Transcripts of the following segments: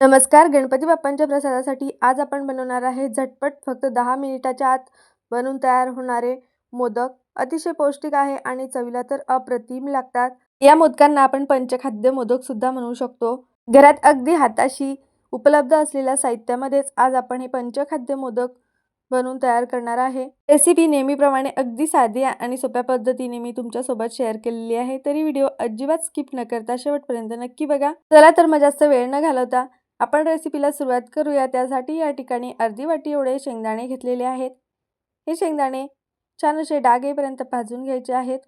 नमस्कार गणपती बाप्पांच्या प्रसादासाठी आज आपण बनवणार आहे झटपट फक्त दहा मिनिटाच्या आत बनून तयार होणारे मोदक. अतिशय पौष्टिक आहे आणि चवीला तर अप्रतिम लागतात. या मोदकांना आपण पंचखाद्य मोदक सुद्धा म्हणू शकतो. घरात अगदी हाताशी उपलब्ध असलेल्या साहित्यामध्येच आज आपण हे पंचखाद्य मोदक बनवून तयार करणार आहे. रेसिपी नेहमीप्रमाणे अगदी साधी आणि सोप्या पद्धतीने मी तुमच्यासोबत शेअर केलेली आहे. तरी व्हिडिओ अजिबात स्किप न करता शेवटपर्यंत नक्की बघा. चला तर मग जास्त वेळ न घालवता आपण रेसिपीला सुरुवात करूया. त्यासाठी या ठिकाणी अर्धी वाटी एवढे शेंगदाणे घेतलेले आहेत. हे शेंगदाणे छान असे डाग येईपर्यंत भाजून घ्यायचे आहेत.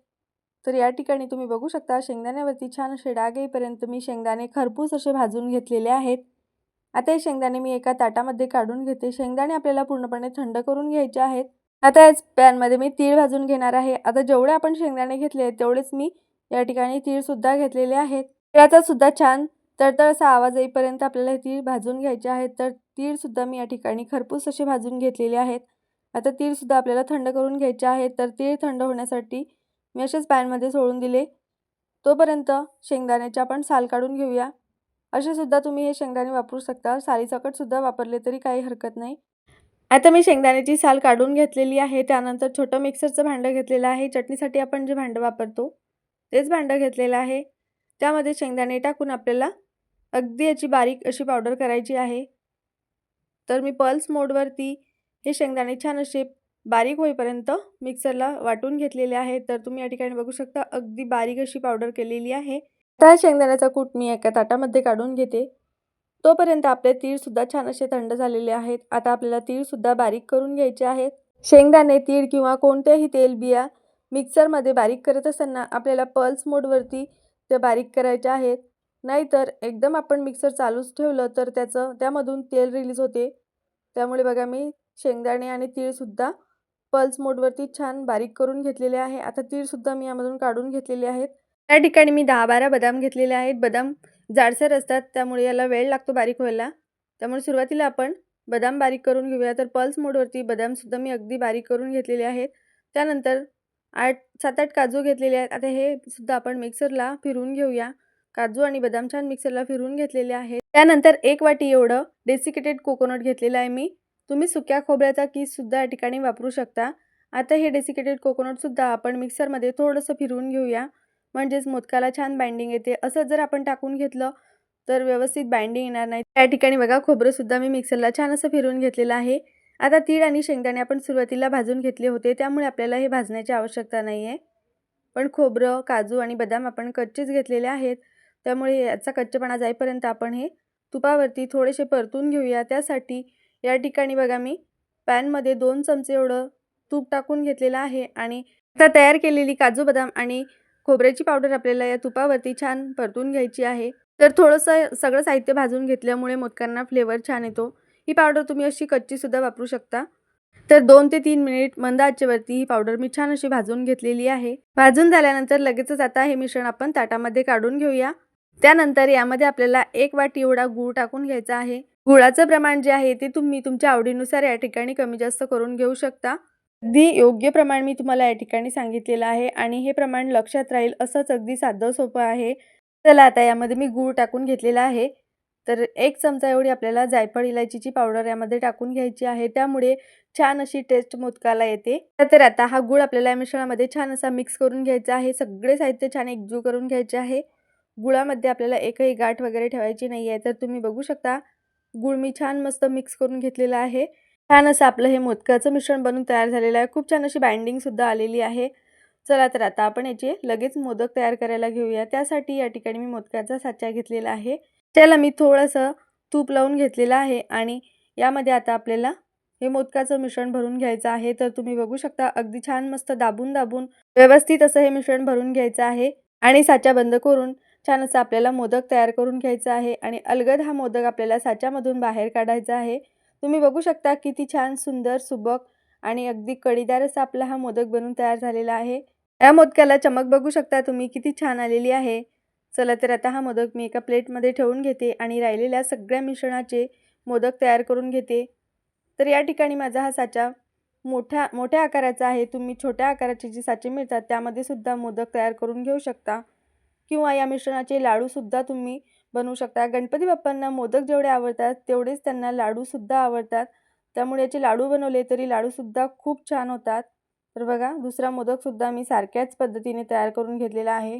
तर या ठिकाणी तुम्ही बघू शकता शेंगदाण्यावरती छान असे डाग येईपर्यंत मी शेंगदाणे खरपूस असे भाजून घेतलेले आहेत. आता हे शेंगदाणे मी एका ताटामध्ये काढून घेते. शेंगदाणे आपल्याला पूर्णपणे थंड करून घ्यायचे आहेत. आता याच पॅनमध्ये मी तीळ भाजून घेणार आहे. आता जेवढे आपण शेंगदाणे घेतले आहेत तेवढेच मी या ठिकाणी तीळसुद्धा घेतलेले आहेत. तिळाचा सुद्धा छान तळतळ असा आवाज येईपर्यंत आपल्याला हे तीळ भाजून घ्यायचे आहेत तर तीळसुद्धा मी या ठिकाणी खरपूस असे भाजून घेतलेले आहेत. आता तीळसुद्धा आपल्याला थंड करून घ्यायचे आहेत तर तीळ थंड होण्यासाठी मी असेच पॅनमध्ये सोडून दिले. तोपर्यंत शेंगदाण्याचे आपण साल काढून घेऊया. असे सुद्धा तुम्ही हे शेंगदाणे वापरू शकता. सालीसकटसुद्धा वापरले तरी काही हरकत नाही. आता मी शेंगदाण्याची साल काढून घेतलेली आहे. त्यानंतर छोटं मिक्सरचं भांडं घेतलेलं आहे. चटणीसाठी आपण जे भांडं वापरतो तेच भांडं घेतलेलं आहे. त्यामध्ये शेंगदाणे टाकून आपल्याला अगदी याची बारीक अशी पावडर करायची आहे. तर मी पल्स मोडवरती हे शेंगदाणे छान असे बारीक होईपर्यंत मिक्सरला वाटून घेतलेले आहे. तर तुम्ही या ठिकाणी बघू शकता अगदी बारीक अशी पावडर केलेली आहे. त्या शेंगदाण्याचा कूट मी एका ताटामध्ये काढून घेते. तोपर्यंत आपले तीळसुद्धा छान असे थंड झालेले आहेत. आता आपल्याला तीळसुद्धा बारीक करून घ्यायचे आहेत. शेंगदाणे तीळ किंवा कोणत्याही तेल बिया मिक्सरमध्ये बारीक करत असताना आपल्याला पल्स मोडवरती ते बारीक करायच्या आहेत. नाहीतर एकदम आपण मिक्सर चालूच ठेवलं तर त्याचं त्यामधून तेल रिलीज होते. त्यामुळे बघा मी शेंगदाणे आणि तीळसुद्धा पल्स मोडवरती छान बारीक करून घेतलेले आहे. आता तीळसुद्धा मी यामधून काढून घेतलेले आहेत. त्या ठिकाणी मी दहा बारा बदाम घेतलेले आहेत. बदाम जाडसर असतात त्यामुळे याला वेळ लागतो बारीक व्हायला. त्यामुळे सुरुवातीला आपण बदाम बारीक करून घेऊया. तर पल्स मोडवरती बदामसुद्धा मी अगदी बारीक करून घेतलेले आहेत. त्यानंतर आठ सात आठ काजू घेतलेले आहेत. आता हे सुद्धा आपण मिक्सरला फिरवून घेऊया. काजू आणि बदाम छान मिक्सरला फिरवून घेतलेले आहे त्यानंतर एक वाटी एवढं डेसिकेटेड कोकोनट घेतलेलं आहे मी. तुम्ही सुक्या खोबऱ्याचा कीससुद्धा या ठिकाणी वापरू शकता. आता हे डेसिकेटेड कोकोनटसुद्धा आपण मिक्सरमध्ये थोडंसं फिरवून घेऊया. म्हणजेच मोदकाला छान बाइंडिंग येते. असं जर आपण टाकून घेतलं तर व्यवस्थित बाइंडिंग येणार नाही. त्या ठिकाणी बघा खोबरंसुद्धा मी मिक्सरला छान असं फिरवून घेतलेलं आहे. आता तीळ आणि शेंगदाणे आपण सुरुवातीला भाजून घेतले होते. त्यामुळे आपल्याला हे भाजण्याची आवश्यकता नाही आहे पण खोबरं काजू आणि बदाम आपण कच्चेच घेतलेले आहेत. त्यामुळे याचा कच्चेपणा जाईपर्यंत आपण हे तुपावरती थोडेसे परतून घेऊया. त्यासाठी या ठिकाणी बघा मी पॅनमध्ये दोन चमचे एवढं तूप टाकून घेतलेलं आहे आणि आता तयार केलेली काजू बदाम आणि खोबऱ्याची पावडर आपल्याला या तुपावरती छान परतून घ्यायची आहे. तर थोडंसं सगळं साहित्य भाजून घेतल्यामुळे मोदकांना फ्लेवर छान येतो. ही पावडर तुम्ही अशी कच्चीसुद्धा वापरू शकता. तर दोन ते तीन मिनिट मंद आचेवरती ही पावडर मी छान अशी भाजून घेतलेली आहे. भाजून झाल्यानंतर लगेचच आता हे मिश्रण आपण ताटामध्ये काढून घेऊया. त्यानंतर यामध्ये आपल्याला एक वाटी एवढा गूळ टाकून घ्यायचा आहे. गुळाचं प्रमाण जे आहे ते तुम्ही तुमच्या आवडीनुसार या ठिकाणी कमी जास्त करून घेऊ शकता. अगदी योग्य प्रमाण मी तुम्हाला या ठिकाणी सांगितलेलं आहे आणि हे प्रमाण लक्षात राहील असंच अगदी साधं सोपं आहे. चला आता यामध्ये मी गूळ टाकून घेतलेला आहे. तर एक चमचा एवढी आपल्याला जायफळ इलायचीची पावडर यामध्ये टाकून घ्यायची आहे. त्यामुळे छान अशी टेस्ट मोदकाला येते. तर आता हा गूळ आपल्याला या मिश्रणामध्ये छान असा मिक्स करून घ्यायचा आहे. सगळे साहित्य छान एकजू करून घ्यायचे आहे. गुळामध्ये आपल्याला एकही गाठ वगैरे ठेवायची नाही आहे तर तुम्ही बघू शकता. गुळ मी छान मस्त मिक्स करून घेतलेला आहे. छान असं आपलं हे मोदकाचं मिश्रण बनून तयार झालेलं आहे. खूप छान अशी बाइंडिंगसुद्धा आलेली आहे. चला तर आता आपण याचे लगेच मोदक तयार करायला घेऊया. त्यासाठी या ठिकाणी मी मोदकाचा साचा घेतलेला आहे. त्याला मी थोडंसं तूप लावून घेतलेलं आहे आणि यामध्ये आता आपल्याला हे मोदकाचं मिश्रण भरून घ्यायचं आहे. तर तुम्ही बघू शकता अगदी छान मस्त दाबून दाबून व्यवस्थित असं हे मिश्रण भरून घ्यायचं आहे. आणि साचा बंद करून छान असं आपल्याला मोदक तयार करून घ्यायचा आहे आणि अलगद हा मोदक आपल्याला साच्यामधून बाहेर काढायचा आहे. तुम्ही बघू शकता किती छान सुंदर सुबक आणि अगदी कडीदार असा आपला हा मोदक बनून तयार झालेला आहे. या मोदकाला चमक बघू शकता तुम्ही किती छान आलेली आहे. चला तर आता हा मोदक मी एका प्लेटमध्ये ठेवून घेते आणि राहिलेल्या सगळ्या मिश्रणाचे मोदक तयार करून घेते. तर या ठिकाणी माझा हा साचा मोठ्या मोठ्या आकाराचा आहे. तुम्ही छोट्या आकाराचे जे साचे मिळतात त्यामध्ये सुद्धा मोदक तयार करून घेऊ शकता. किंवा या मिश्रणाचे लाडूसुद्धा तुम्ही बनवू शकता. गणपती बाप्पांना मोदक जेवढे आवडतात तेवढेच त्यांना लाडूसुद्धा आवडतात. त्यामुळे याचे लाडू बनवले तरी लाडूसुद्धा खूप छान होतात. तर बघा दुसरा मोदकसुद्धा मी सारख्याच पद्धतीने तयार करून घेतलेला आहे.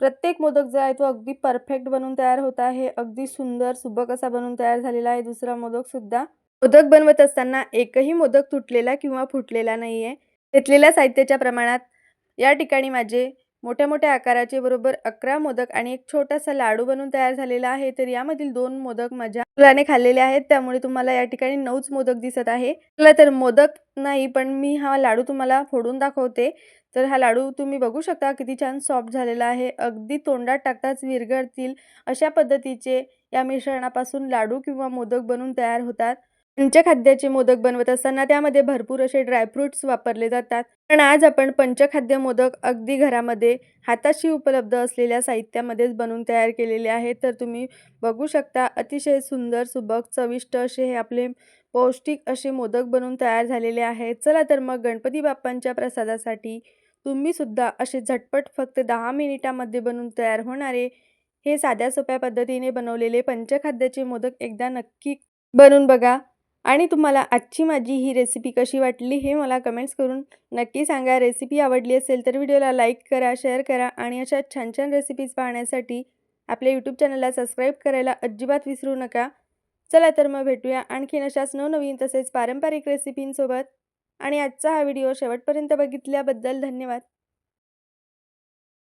प्रत्येक मोदक जो आहे तो अगदी परफेक्ट बनून तयार होत आहे. अगदी सुंदर सुबक असा बनून तयार झालेला आहे दुसरा मोदकसुद्धा. मोदक बनवत असताना एकही मोदक तुटलेला किंवा फुटलेला नाही आहे घेतलेल्या साहित्याच्या प्रमाणात या ठिकाणी माझे मोठ्या मोठ्या आकाराचे बरोबर अकरा मोदक आणि एक छोटासा लाडू बनवून तयार झालेला आहे. तर यामधील दोन मोदक माझ्या मुलाने खाल्लेले आहेत. त्यामुळे तुम्हाला या ठिकाणी नऊच मोदक दिसत आहे. चला तर मोदक नाही पण मी हा लाडू तुम्हाला फोडून दाखवते. तर हा लाडू तुम्ही बघू शकता किती छान सॉफ्ट झालेला आहे. अगदी तोंडात टाकताच विरघळतील अशा पद्धतीचे या मिश्रणापासून लाडू किंवा मोदक बनवून तयार होतात. पंचखाद्याचे मोदक बनवत असताना त्यामध्ये भरपूर असे ड्रायफ्रूट्स वापरले जातात. पण आज आपण पंचखाद्य मोदक अगदी घरामध्ये हाताशी उपलब्ध असलेल्या साहित्यामध्येच बनवून तयार केलेले आहेत. तर तुम्ही बघू शकता अतिशय सुंदर सुबक चविष्ट असे हे आपले पौष्टिक असे मोदक बनवून तयार झालेले आहेत. चला तर मग गणपती बाप्पांच्या प्रसादासाठी तुम्हीसुद्धा असे झटपट फक्त दहा मिनिटामध्ये बनवून तयार होणारे हे साध्या सोप्या पद्धतीने बनवलेले पंचखाद्याचे मोदक एकदा नक्की बनवून बघा. आणि तुम्हाला आजची माझी ही रेसिपी कशी वाटली हे मला कमेंट्स करून नक्की सांगा. रेसिपी आवडली असेल तर व्हिडिओला लाईक करा शेअर करा आणि अशा छान छान रेसिपीज पाहण्यासाठी आपल्या यूट्यूब चॅनलला सबस्क्राईब करायला अजिबात विसरू नका. चला तर मग भेटूया आणखीन अशाच नवनवीन तसेच पारंपरिक रेसिपींसोबत आणि आजचा हा व्हिडिओ शेवटपर्यंत बघितल्याबद्दल धन्यवाद.